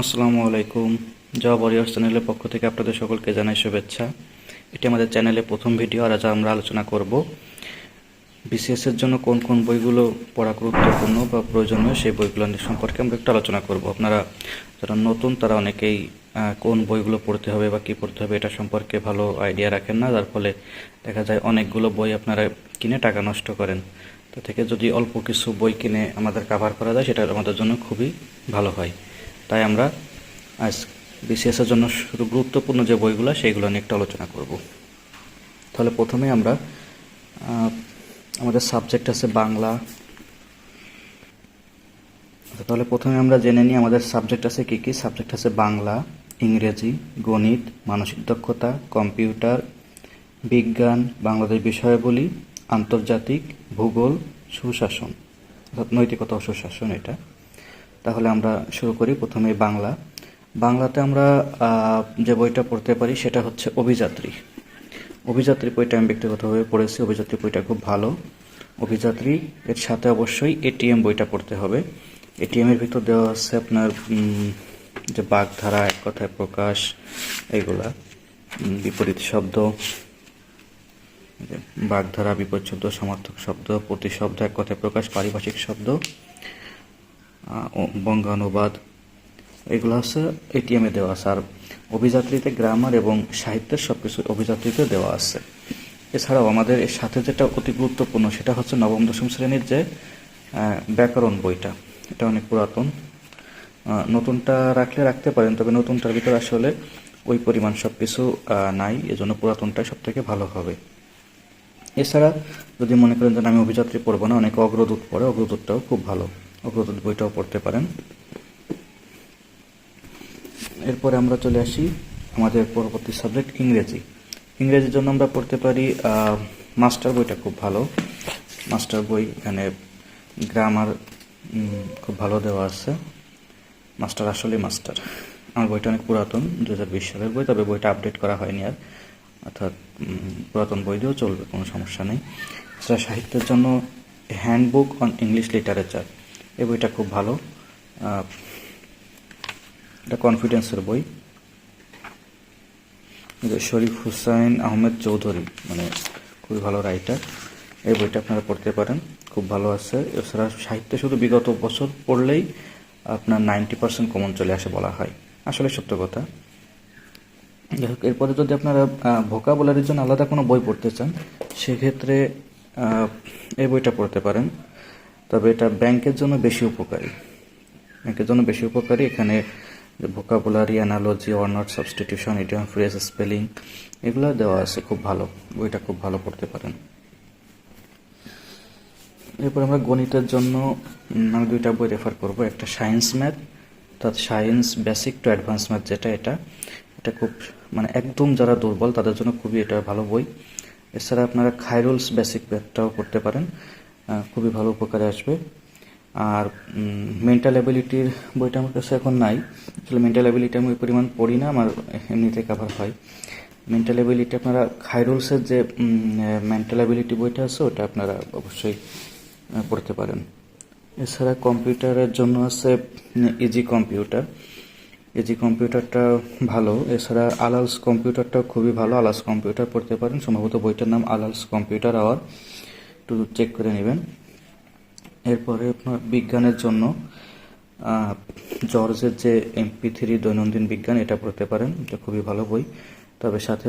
আসসালামু আলাইকুম। Job warriors চ্যানেলের পক্ষ থেকে আপনাদের সকলকে জানাই শুভেচ্ছা। এটি আমাদের চ্যানেলে প্রথম ভিডিও আর আজ আমরা আলোচনা করব। বিসিএস এর জন্য কোন কোন বইগুলো পড়া গুরুত্বপূর্ণ বা প্রয়োজনীয় সেই বইগুলো সম্পর্কে আমরা একটু আলোচনা করব। আপনারা যারা নতুন, তারা অনেকেই কোন বইগুলো পড়তে হবে বা কী পড়তে হবে এটা সম্পর্কে ভালো আইডিয়া রাখেন না। যার ফলে দেখা যায় অনেকগুলো বই আপনারা কিনে টাকা নষ্ট করেন। তা থেকে যদি অল্প কিছু বই কিনে আমাদের কাভার করা যায়, সেটা আমাদের জন্য খুবই ভালো হয়। তাই আমরা আজ বিসিএস এর জন্য গুরুত্বপূর্ণ যে বইগুলো, সেইগুলো নিয়ে একটু আলোচনা করব। তাহলে প্রথমে আমরা আমাদের সাবজেক্ট আছে বাংলা। তাহলে প্রথমে আমরা জেনে নিই আমাদের সাবজেক্ট আছে কি কি। সাবজেক্ট আছে বাংলা, ইংরেজি, গণিত, মানসিক দক্ষতা, কম্পিউটার, বিজ্ঞান, বাংলাদেশ বিষয়াবলী, আন্তর্জাতিক, ভূগোল, সুশাসন। অর্থাৎ নৈতিকতা ও সুশাসন এটা। তাহলে আমরা শুরু করি প্রথমে বাংলা। বাংলাতে আমরা যে বইটা পড়তে পারি সেটা হচ্ছে অভিযাত্রী। অভিযাত্রী বইটা আমি ব্যক্তিগতভাবে পড়েছি, অভিযাত্রী বইটা খুব ভালো। অভিযাত্রী, এর সাথে অবশ্যই এটিএম বইটা পড়তে হবে। এটিএম এর ভিতর দেওয়া আছে আপনার যে বাগধারা, এক কথায় প্রকাশ, এগুলা বিপরীত শব্দ বাগধারা, বিপরীত শব্দ, সমার্থক শব্দ, প্রতিশব্দ, এক কথায় প্রকাশ, পারিভাষিক শব্দ। বঙ্গানুবাদ। এগুলো হচ্ছে এটিএমে দেওয়া আছে। আর অভিযাত্রীতে গ্রামার এবং সাহিত্যের সব কিছু অভিযাত্রীতে দেওয়া আছে। এছাড়াও আমাদের এর সাথে যেটা অতি গুরুত্বপূর্ণ, সেটা হচ্ছে নবম, দশম শ্রেণির যে ব্যাকরণ বইটা। এটা অনেক পুরাতন। নতুনটা রাখলে রাখতে পারেন, তবে নতুনটার ভিতরে আসলে ওই পরিমাণ সব কিছু নাই। এজন্য পুরাতনটাই সব থেকে ভালো হবে। এছাড়া যদি মনে করেন যে আমি অভিযাত্রী পড়ব না অনেক অগ্রদূত পড়ে। অগ্রদূতটাও খুব ভালো। অগ্রদূত বইটাও পড়তে পারেন। এরপরে আমরা চলে আসি আমাদের পরবর্তী সাবজেক্ট, ইংরেজি। ইংরেজির জন্য আমরা পড়তে পারি মাস্টার বইটা খুব ভালো। মাস্টার বই এখানে গ্রামার খুব ভালো দেওয়া আছে। মাস্টার আসলে মাস্টার। আমার বইটা অনেক পুরাতন দু হাজার বিশ সালের বই, তবে বইটা আপডেট করা হয়নি আর। অর্থাৎ পুরাতন বই দিয়েও চলবে, কোনো সমস্যা নেই। সাহিত্যের জন্য হ্যান্ডবুক অন ইংলিশ লিটারেচার। এই বইটা খুব ভালো। এটা কনফিডেন্সের বই। শরীফ হুসাইন আহমেদ চৌধুরী মানে খুবই ভালো রাইটার এই বইটা আপনারা পড়তে পারেন, খুব ভালো আছে। এছাড়া সাহিত্যে শুধু বিগত বছর পড়লেই আপনার নাইনটি পার্সেন্ট কমন চলে আসে বলা হয়। আসলে সত্য কথা। যাই হোক, এরপরে যদি আপনারা ভোকাবুলারির জন্য আলাদা কোনো বই পড়তে চান, সেক্ষেত্রে এই বইটা পড়তে পারেন। তবে এটা ব্যাংকের জন্য বেশি উপকারী। ব্যাংকের জন্য বেশি উপকারী। এখানে ভোকাবুলারি অ্যানালজি অর্নার সাবস্টিটিউশন ইডিয়াম ফ্রেজ স্পেলিং এগুলো দেওয়া আছে। খুব ভালো। বইটা খুব ভালো পড়তে পারেন। এরপর আমরা গণিতের জন্য আমি দুইটা বই রেফার করব। একটা সায়েন্স ম্যাথ অর্থাৎ science basic to advance math যেটা এটা এটা খুব মানে একদম যারা দুর্বল, তাদের জন্য খুবই এটা ভালো বই। এছাড়া আপনারা খাইরুলস বেসিক ম্যাথটাও পড়তে পারেন। খুবই ভালো উপকারে আসবে। আর মেন্টাল অ্যাবিলিটির বইটা আমার কাছে এখন নাই। আসলে মেন্টাল অ্যাবিলিটি আমি ওই পরিমাণ পড়ি না, আমার এমনিতে কাভার হয়। মেন্টাল অ্যাবিলিটি আপনারা খাইরুলসের যে মেন্টাল অ্যাবিলিটি বইটা আছে, ওটা আপনারা অবশ্যই পড়তে পারেন। এছাড়া কম্পিউটারের জন্য আছে ইজি কম্পিউটার ইজি কম্পিউটারটা ভালো। এছাড়া আলালস কম্পিউটারটাও খুবই ভালো। আলালস কম্পিউটার পড়তে পারেন। সম্ভবত বইটার নাম আলালস কম্পিউটার আওয়ার। একটু চেক করে নেবেন। এরপরে আপনার বিজ্ঞানের জন্য জর্জের যে এমপি থ্রি দৈনন্দিন বিজ্ঞান, এটা পড়তে পারেন, এটা খুবই ভালো বই। তবে সাথে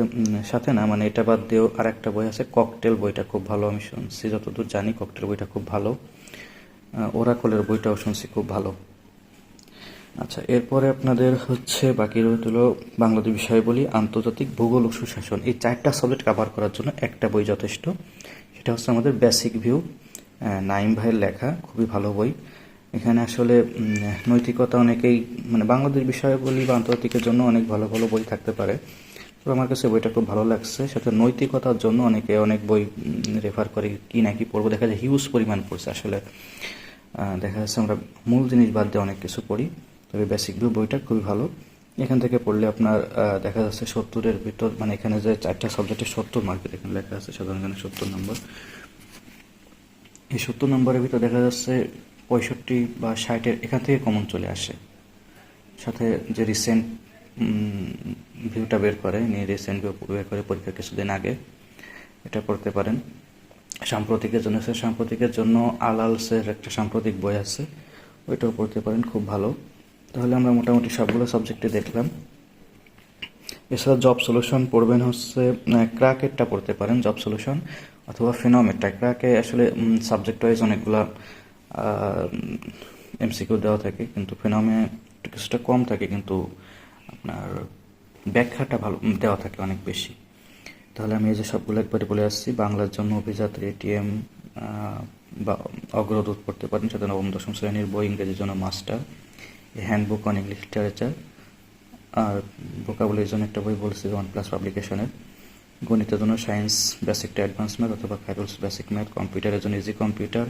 সাথে না মানে এটা বাদ দিয়েও আর একটা বই আছে, ককটেল বইটা খুব ভালো, আমি শুনছি, যতদূর জানি ককটেল বইটা খুব ভালো। ওরাকলের বইটাও শুনছি, খুব ভালো। আচ্ছা এরপরে আপনাদের হচ্ছে, বাকি রইল বাংলাদেশ বিষয় বলি, আন্তর্জাতিক ভূগোল ও সুশাসন। এই চারটা সাবজেক্ট কভার করার জন্য একটা বই যথেষ্ট। সেটা হচ্ছে আমাদের বেসিক ভিউ নাইম ভাইয়ের লেখা, খুবই ভালো বই। এখানে আসলে নৈতিকতা অনেকেই মানে বাংলাদেশ বিষয় বলি বা আন্তর্জাতিকের জন্য অনেক ভালো ভালো বই থাকতে পারে। তো আমার কাছে বইটা খুব ভালো লাগছে। সাথে নৈতিকতার জন্য অনেকে অনেক বই রেফার করে কি নাকি পড়ব। দেখা যায় হিউজ পরিমাণ পড়ছে আসলে। দেখা যাচ্ছে আমরা মূল জিনিস বাদ দিয়ে অনেক কিছু পড়ি। তবে বেসিক ভিউ বইটা খুবই ভালো। এখান থেকে পড়লে আপনার দেখা যাচ্ছে সত্তরের ভিতর মানে এখানে যে চারটা সাবজেক্টে সত্তর মার্কের এখানে লেখা আছে, সাধারণ জ্ঞানে সত্তর নম্বর এই সত্তর নম্বরের ভিতর দেখা যাচ্ছে পঁয়ষট্টি বা ষাটের এখান থেকে কমন চলে আসে। সাথে যে রিসেন্ট ভিউটা বের করে, নিয়ে রিসেন্ট ভিউ বের করে পরীক্ষার কিছুদিন আগে, এটা পড়তে পারেন। সাম্প্রতিকের জন্য সে সাম্প্রতিকের জন্য আলালসের একটা সাম্প্রতিক বই আছে, ওইটাও পড়তে পারেন, খুব ভালো। তাহলে আমরা মোটামুটি সবগুলো সাবজেক্টে দেখলাম। এছাড়া জব সলিউশন পড়বেন হচ্ছে ক্র্যাকেরটা পড়তে পারেন জব সলিউশন অথবা ফিনমেরটা ক্র্যাকে আসলে সাবজেক্ট ওয়াইজ অনেকগুলা এমসিকিউ দেওয়া থাকে, কিন্তু ফিনমে কিছুটা কম থাকে, কিন্তু আপনার ব্যাখ্যাটা ভালো দেওয়া থাকে অনেক বেশি। তাহলে আমি এই যে সবগুলো একবারে বলে আসছি, বাংলার জন্য অভিজাত এটিএম বা অগ্রদূত পড়তে পারেন সাথে নবম, দশম শ্রেণির বই, ইংরেজির জন্য master handbook on English literature আর ভোকাবুলির জন্য একটা বই বলছি ওয়ান প্লাস পাবলিকেশনের গণিতের জন্য science basic to advance math অথবা খাইরুলস বেসিক ম্যাথ কম্পিউটারের জন্য ইজি কম্পিউটার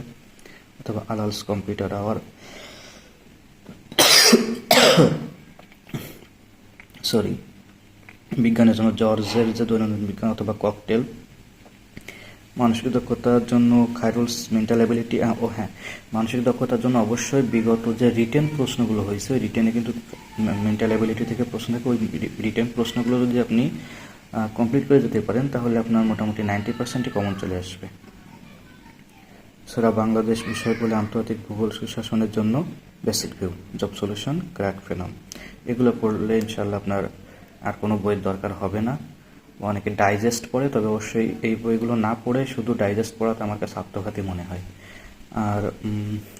অথবা আলালস কম্পিউটার আওয়ার সরি বিজ্ঞানের জন্য জর্জের যে দৈনন্দিন বিজ্ঞান অথবা ককটেল মানসিক দক্ষতার জন্য খাইরুলস মেন্টাল অ্যাবিলিটি ও হ্যাঁ মানসিক দক্ষতার জন্য অবশ্যই বিগত যে রিটেন প্রশ্নগুলো হয়েছে, ওই রিটেনে কিন্তু মেন্টাল অ্যাবিলিটি থেকে প্রশ্ন থেকে ওই রিটেন প্রশ্নগুলো যদি আপনি কমপ্লিট করে যেতে পারেন, তাহলে আপনার মোটামুটি নাইনটি পার্সেন্টই কমন চলে আসবে। সেরা বাংলাদেশ বিষয়গুলো আন্তর্জাতিক ভূগোল সুশাসনের জন্য basic view job solution crack Phenom এগুলো পড়লে ইনশাল্লাহ আপনার আর কোনো বইয়ের দরকার হবে না। অনেকে ডাইজেস্ট পড়ে, তবে অবশ্যই এই বইগুলো না পড়ে শুধু ডাইজেস্ট পড়াতে আমার কাছে আত্মঘাতী মনে হয়। আর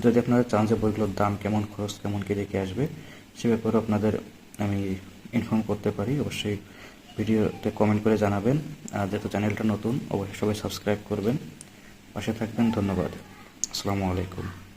যদি আপনারা চান যে বইগুলোর দাম কেমন, খরচ কেমন, কী রেখে আসবে, সে ব্যাপারে আপনাদের আমি ইনফর্ম করতে পারি। অবশ্যই ভিডিওতে কমেন্ট করে জানাবেন। আর যেহেতু চ্যানেলটা নতুন, অবশ্যই সবাই সাবস্ক্রাইব করবেন। পাশে থাকবেন, ধন্যবাদ। আসসালামু আলাইকুম।